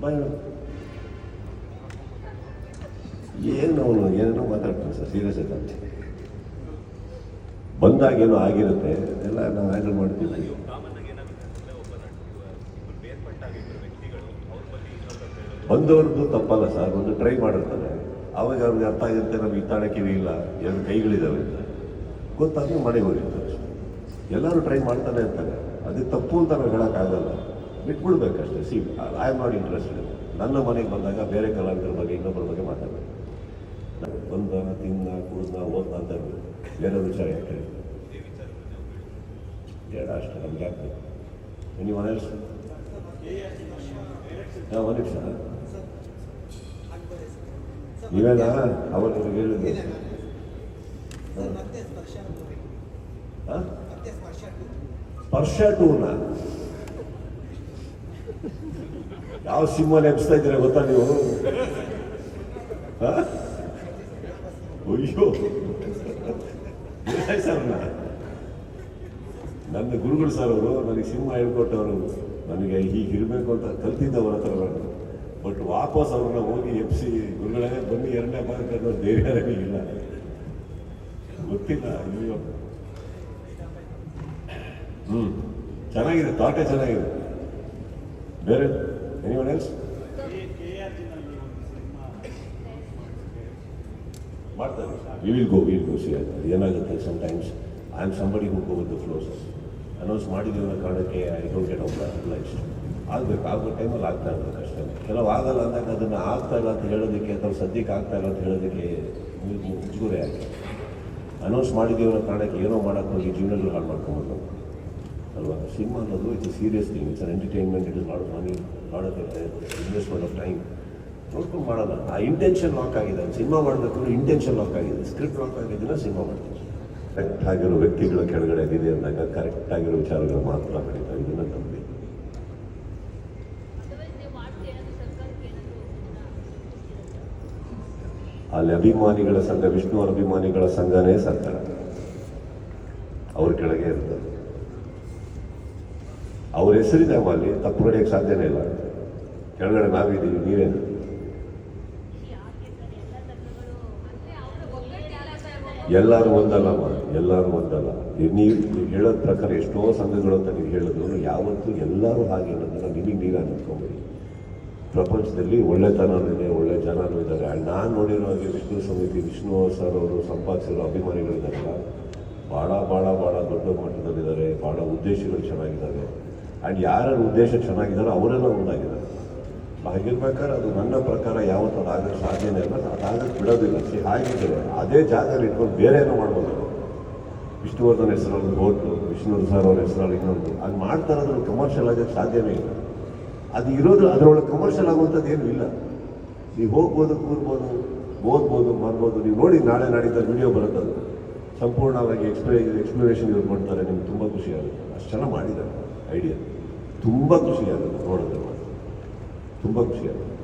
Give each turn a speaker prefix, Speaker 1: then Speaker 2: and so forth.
Speaker 1: ಬಾ ಹೇಳು ಏನು ಅವನು ಏನೇನೋ ಮಾತಾಡ್ತಾನೆ ಸರ್ ಸೀರಿಯಸ್ ಆಯ್ತು ಬಂದಾಗ ಏನೋ ಆಗಿರುತ್ತೆ ಎಲ್ಲ ನಾವು ಹ್ಯಾಂಡಲ್ ಮಾಡ್ತೀವಿ. ಬಂದವ್ರದ್ದು ತಪ್ಪಲ್ಲ ಸರ್ ಒಂದು ಟ್ರೈ ಮಾಡಿರ್ತಾರೆ. ಅವಾಗ ಅವ್ರಿಗೆ ಅರ್ಥ ಆಗಿರುತ್ತೆ ನಮ್ಗೆ ಇತ್ತಾಳೆ ಕಿವಿ ಇಲ್ಲ ಎರಡು ಕೈಗಳಿದ್ದಾವೆ ಅಂತ. ಗೊತ್ತಾಗಿ ಮನೆಗೆ ಹೋಗಿರ್ತಾರೆ. ಎಲ್ಲರೂ ಟ್ರೈ ಮಾಡ್ತಾನೆ ಇರ್ತಾರೆ. ಅದಕ್ಕೆ ತಪ್ಪು ಅಂತ ನಾವು ಹೇಳೋಕ್ಕಾಗಲ್ಲ. ಬಿಟ್ಬಿಡ್ಬೇಕಷ್ಟೇ. See I am not interested ನನ್ನ ಮನೆಗೆ ಬಂದಾಗ ಬೇರೆ ಕಲಾವಿದರ ಬಗ್ಗೆ ಇನ್ನೊಬ್ಬರ ಬಗ್ಗೆ ಮಾತಾಡಬೇಕು. ಬಂದ ತಿನ್ನ ಕುಡ್ದ ಓದ್ನ ಅಂತ ಬೇರೆ ವಿಚಾರ ಯಾಕೆ
Speaker 2: ಬಿಡು.
Speaker 1: ಅಷ್ಟೇ ನಮ್ಗೆ ಯಾಕೆ ಎನಿ ಒನ್ ಎಲ್ಸ್ ಹಾಂ ಒಂದು ನಿಮಿಷ? ನೀವೇನ? ಅವತ್ತು ಹೇಳಿದ್ರು
Speaker 3: ಸ್ಪರ್ಶ movie.
Speaker 1: ಹಾಂ
Speaker 3: ಮತ್ತೆ ಸ್ಪರ್ಶ two.
Speaker 1: ಸ್ಪರ್ಶ ಟೂನ ಯಾವ ಸಿನಿಮಾ ನೆಪಿಸ್ತಾ ಇದ್ದೀರಾ ಗೊತ್ತಾ ನೀವು? ಅಯ್ಯೋ. ಸರ್ ನನ್ನ ಗುರುಗಳು ಸರ್ ಅವರು ನನಗೆ ಸಿಂಹ ಹೇಳ್ಕೊಟ್ಟವರು. ನನಗೆ ಹೀಗೆ ಇರಬೇಕು ಅಂತ ಕಲ್ತಿದ್ದವರ ಹತ್ರ ನಾನು. ಬಟ್ ವಾಪಸ್ ಅವ್ರನ್ನ ಹೋಗಿ ಎಪ್ಸಿ ಗುರುಗಳೇ ಬನ್ನಿ, ಎರಡನೇ ಭಾಗಕ್ಕೆ ಅನ್ನೋ ಧೈರ್ಯ ಇಲ್ಲ ಗೊತ್ತಿಲ್ಲ, ಅಯ್ಯೋ. ಹ್ಞೂ ಚೆನ್ನಾಗಿದೆ, ತಾಟೆ ಚೆನ್ನಾಗಿದೆ. ಬೇರೆ? ಎನಿವನ್ ಎಲ್ಸ್ ಮಾಡ್ತಾರೆ we will go will go see ಅದು ಏನಾಗುತ್ತೆ sometimes I am somebody who go with the flows announce ಮಾಡಿದ್ದೀವಿ ಅನ್ನೋ ಕಾರಣಕ್ಕೆ I don't get out applause ಆಗಬೇಕು ಆಗೋ ಟೈಮಲ್ಲಿ ಆಗ್ತಾ ಇರ್ಬೇಕು ಅಷ್ಟೇ. ಕೆಲವು ಆಗಲ್ಲ ಅಂದಾಗ ಅದನ್ನು ಆಗ್ತಾ ಇಲ್ಲ ಅಂತ ಹೇಳೋದಕ್ಕೆ ಅಥವಾ ಸದ್ಯಕ್ಕೆ ಆಗ್ತಾ ಇಲ್ಲ ಅಂತ ಹೇಳೋದಕ್ಕೆ ಮು- ಮು- ಆಗಿ ಅನೌನ್ಸ್ ಮಾಡಿದ್ದೀವಿ ಅನ್ನೋ ಕಾರಣಕ್ಕೆ ಏನೋ ಮಾಡೋಕ್ಕೆ ಹೋಗಿ ಜೀವನದಲ್ಲಿ ಹಾಳು ಮಾಡ್ಕೊಂಬೋದು ಅಲ್ವಾ? ಸಿನಿಮಾ ಅನ್ನೋದು it's serious thing it's entertainment it is money of investment of time ನೋಡ್ಕೊಂಡು ಮಾಡೋಣ ಆ ಇಂಟೆನ್ಷನ್ ಲಾಕ್ ಆಗಿದೆ. ಸಿನಿಮಾ ಮಾಡಬೇಕು ಇಂಟೆನ್ಷನ್ ಲಾಕ್ ಆಗಿದೆ. ಸ್ಕ್ರಿಪ್ಟ್ ಲಾಕ್ ಆಗಿದ್ದಿಲ್ಲ ಸಿನಿಮಾ ಮಾಡ್ತೀವಿ. ಕರೆಕ್ಟ್ ಆಗಿರೋ ವ್ಯಕ್ತಿಗಳ ಕೆಳಗಡೆ ಇದೆ ಅಂದಾಗ ಕರೆಕ್ಟ್ ಆಗಿರೋ ವಿಚಾರಗಳು ಮಾತ್ರ ಬೆಳೀತಾ ಇದನ್ನು ನಂಬಿ ಅಲ್ಲಿ ಅಭಿಮಾನಿಗಳ ಸಂಘ, ವಿಷ್ಣು ಅಭಿಮಾನಿಗಳ ಸಂಘನೇ ಸರ್ಕಾರ. ಅವ್ರ ಕೆಳಗೆ ಇರ್ತದೆ. ಅವ್ರ ಹೆಸರಿದೆ ಅಲ್ಲಿ ತಪ್ಪು ನಡೆಯೋಕ್ಕೆ ಸಾಧ್ಯನೇ ಇಲ್ಲ. ಕೆಳಗಡೆ ನಾವಿದ್ದೀವಿ, ನೀವೇನು? ಎಲ್ಲರೂ ಒಂದಲ್ಲಮ್ಮ ಎಲ್ಲರೂ ಒಂದಲ್ಲ. ನೀವು ಹೇಳೋದ್ ಪ್ರಕಾರ ಎಷ್ಟೋ ಸಂಘಗಳು ಅಂತ ನೀವು ಹೇಳಿದ್ರು, ಯಾವತ್ತೂ ಎಲ್ಲರೂ ಹಾಗೆ ಅನ್ನೋದನ್ನ ನಿಮಗೆ ನೀವೇ ಅನ್ಕೊಂಬಿಡಿ ಪ್ರಪಂಚದಲ್ಲಿ ಒಳ್ಳೆತನನೂ ಇದೆ, ಒಳ್ಳೆ ಜನರು ಇದ್ದಾರೆ. ನಾನು ನೋಡಿರೋ ಹಾಗೆ ವಿಷ್ಣು ಸಮಿತಿ, ವಿಷ್ಣು ಸರ್ ಅವರು ಸಂಪಾದಿಸಿರೋ ಅಭಿಮಾನಿಗಳಿದ್ದಾರೆ ಭಾಳ ಭಾಳ ಭಾಳ ದೊಡ್ಡ ಮಟ್ಟದಲ್ಲಿದ್ದಾರೆ ಭಾಳ ಉದ್ದೇಶಗಳು ಚೆನ್ನಾಗಿದ್ದಾವೆ. ಆ್ಯಂಡ್ ಯಾರ್ಯಾರು ಉದ್ದೇಶ ಚೆನ್ನಾಗಿದ್ದಾರೋ ಅವರೆಲ್ಲ ಒಂದಾಗಿದ್ದಾರೆ ಹಾಗಿರ್ಬೇಕಾದ್ರೆ ಅದು ನನ್ನ ಪ್ರಕಾರ ಯಾವತ್ತೂ ಆಗೋಕ್ಕೆ ಸಾಧ್ಯನೇ ಇಲ್ಲ. ಅದಾಗಕ್ಕೆ ಬಿಡೋದಿಲ್ಲ ಸಿ ಹಾಗಿದ್ದರೆ ಅದೇ ಜಾಗದಲ್ಲಿ ಇಟ್ಕೊಂಡು ಬೇರೆ ಏನೋ ಮಾಡ್ಬೋದು. ವಿಷ್ಣುವರ್ಧನ್ ಹೆಸರಲ್ಲಿ ಹೋಟ್ಲು ವಿಷ್ಣು ಸರ್ ಅವ್ರ ಹೆಸರಲ್ಲಿ ಇನ್ನೊಂದು. ಅದು ಮಾಡ್ತಾರೆ ಇರೋದ್ರಲ್ಲಿ ಕಮರ್ಷಿಯಲ್ ಆಗೋಕ್ಕೆ ಸಾಧ್ಯವೇ ಇಲ್ಲ. ಅದು ಇರೋದು ಅದರೊಳಗೆ ಕಮರ್ಷಿಯಲ್ ಆಗುವಂಥದ್ದು ಏನೂ ಇಲ್ಲ. ನೀವು ಹೋಗ್ಬೋದು, ಕೂರ್ಬೋದು, ಓದ್ಬೋದು, ಮಾಡ್ಬೋದು. ನೀವು ನೋಡಿ, ನಾಳೆ ನಾಡಿದ್ದ ವಿಡಿಯೋ ಬರುತ್ತೆ ಅದು ಸಂಪೂರ್ಣವಾಗಿ ಎಕ್ಸ್ಪ್ಲೇ ಎಕ್ಸ್ಪ್ಲನೇಷನ್ ಇವ್ರು ಮಾಡ್ತಾರೆ ನಿಮ್ಗೆ ತುಂಬ ಖುಷಿಯಾಗುತ್ತೆ ಅಷ್ಟು ಚೆನ್ನಾಗಿ ಮಾಡಿದ್ದಾರೆ. ಐಡಿಯಾ ತುಂಬ ಖುಷಿಯಾಗುತ್ತೆ ನೋಡಿದ್ರೆ ತುಂಬ ಖುಷಿ ಆಗುತ್ತೆ